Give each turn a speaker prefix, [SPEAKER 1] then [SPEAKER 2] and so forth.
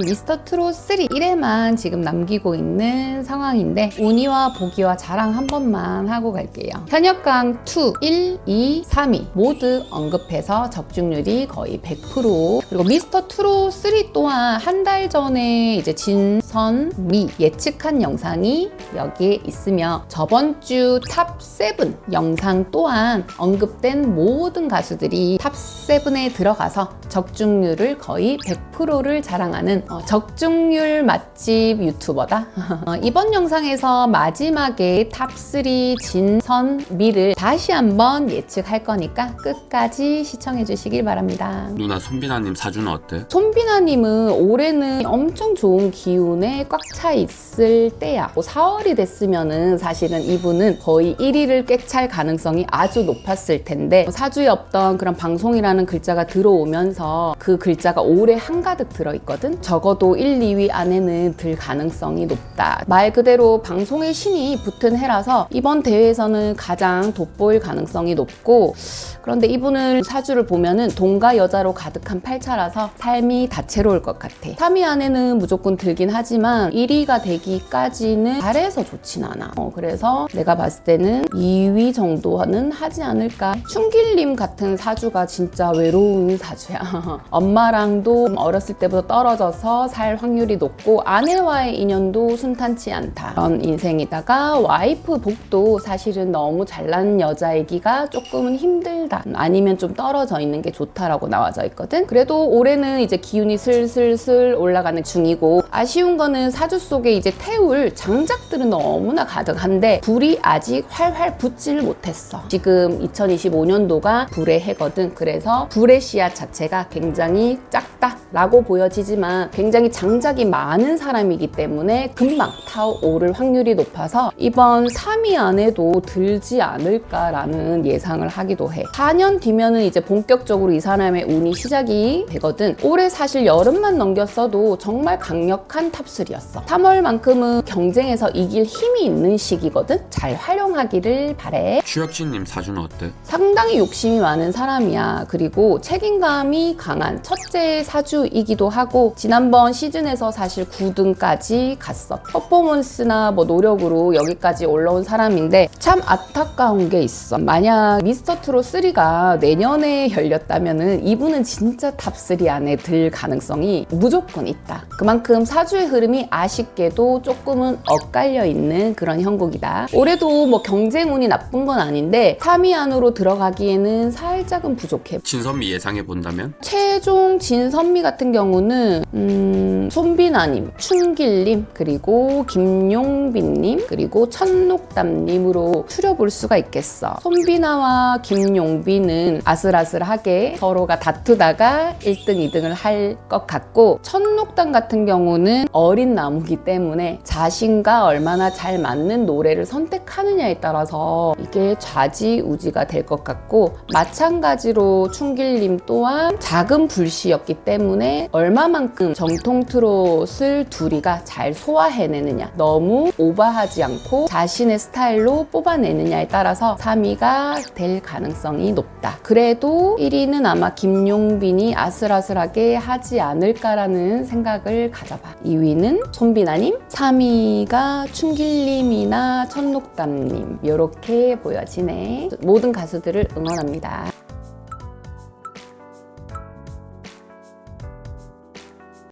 [SPEAKER 1] 미스터 트롯 3 1회만 지금 남기고 있는 상황인데 운이와 보기와 자랑 한 번만 하고 갈게요. 현역강 2, 1, 2, 3위 모두 언급해서 적중률이 거의 100% 그리고 미스터 트롯 3 또한 한 달 전에 이제 진선 미 예측한 영상이 여기에 있으며 저번 주 탑 7 영상 또한 언급된 모든 가수들이 탑 7에 들어가서 적중률을 거의 100%를 자랑하는 어, 적중률 맛집 유튜버다. 어, 이번 영상에서 마지막에 탑3 진선 미를 다시 한번 예측할 거니까 끝까지 시청해 주시길 바랍니다.
[SPEAKER 2] 누나 손비나님 사주는 어때?
[SPEAKER 1] 손비나님은 올해는 엄청 좋은 기운에 꽉 차 있을 때야. 4월이 됐으면은 사실은 이분은 거의 1위를 꿰찰 가능성이 아주 높았을 텐데 사주에 없던 그런 방송이라는 글자가 들어오면서 그 글자가 올해 한가득 들어있거든. 적어도 1, 2위 안에는 들 가능성이 높다. 말 그대로 방송의 신이 붙은 해라서 이번 대회에서는 가장 돋보일 가능성이 높고 그런데 이분을 사주를 보면은 동가 여자로 가득한 8차라서 삶이 다채로울 것 같아. 3위 안에는 무조건 들긴 하지만 1위가 되기까지는 잘해서 좋진 않아. 어, 그래서 내가 봤을 때는 2위 정도는 하지 않을까. 충길님 같은 사주가 진짜 외로운 사주야. 엄마랑도 어렸을 때부터 떨어져서 살 확률이 높고 아내와의 인연도 순탄치 않다. 그런 인생이다가 와이프 복도 사실은 너무 잘난 여자이기가 조금은 힘들다. 아니면 좀 떨어져 있는 게 좋다라고 나와져 있거든. 그래도 올해는 이제 기운이 슬슬슬 올라가는 중이고 아쉬운 거는 사주 속에 이제 태울 장작들은 너무나 가득한데 불이 아직 활활 붙질 못했어. 지금 2025년도가 불의 해거든. 그래서 불의 씨앗 자체가 굉장히 작다라고 보여지지만 굉장히 장작이 많은 사람이기 때문에 금방 타오를 확률이 높아서 이번 3위 안에도 들지 않을까라는 예상을 하기도 해. 4년 뒤면은 이제 본격적으로 이 사람의 운이 시작이 되거든. 올해 사실 여름만 넘겼어도 정말 강력한 탑3였어. 3월만큼은 경쟁에서 이길 힘이 있는 시기거든. 잘 활용하기를 바래.
[SPEAKER 2] 추혁진님 사주는 어때?
[SPEAKER 1] 상당히 욕심이 많은 사람이야. 그리고 책임감이 강한 첫째 사주이기도 하고 지난 번 시즌에서 사실 9등까지 갔어. 퍼포먼스나 뭐 노력으로 여기까지 올라온 사람인데 참 안타까운 게 있어. 만약 미스터 트롯 3가 내년에 열렸다면은 이분은 진짜 탑3 안에 들 가능성이 무조건 있다. 그만큼 사주의 흐름이 아쉽게도 조금은 엇갈려 있는 그런 형국이다. 올해도 뭐 경쟁운이 나쁜 건 아닌데 3위 안으로 들어가기에는 살짝은 부족해.
[SPEAKER 2] 진선미 예상해 본다면?
[SPEAKER 1] 최종 진선미 같은 경우는 음, 손비나님, 춘길님, 그리고 김용빈님, 그리고 천록담님으로 추려볼 수가 있겠어. 손비나와 김용빈은 아슬아슬하게 서로가 다투다가 1등, 2등을 할 것 같고 천록담 같은 경우는 어린 나무기 때문에 자신과 얼마나 잘 맞는 노래를 선택하느냐에 따라서 이게 좌지우지가 될 것 같고 마찬가지로 춘길님 또한 작은 불씨였기 때문에 얼마만큼 정통 트롯을 둘이가 잘 소화해내느냐. 너무 오버하지 않고 자신의 스타일로 뽑아내느냐에 따라서 3위가 될 가능성이 높다. 그래도 1위는 아마 김용빈이 아슬아슬하게 하지 않을까라는 생각을 가져봐. 2위는 손비나님 3위가 춘길님이나 천록담님. 이렇게 보여지네. 모든 가수들을 응원합니다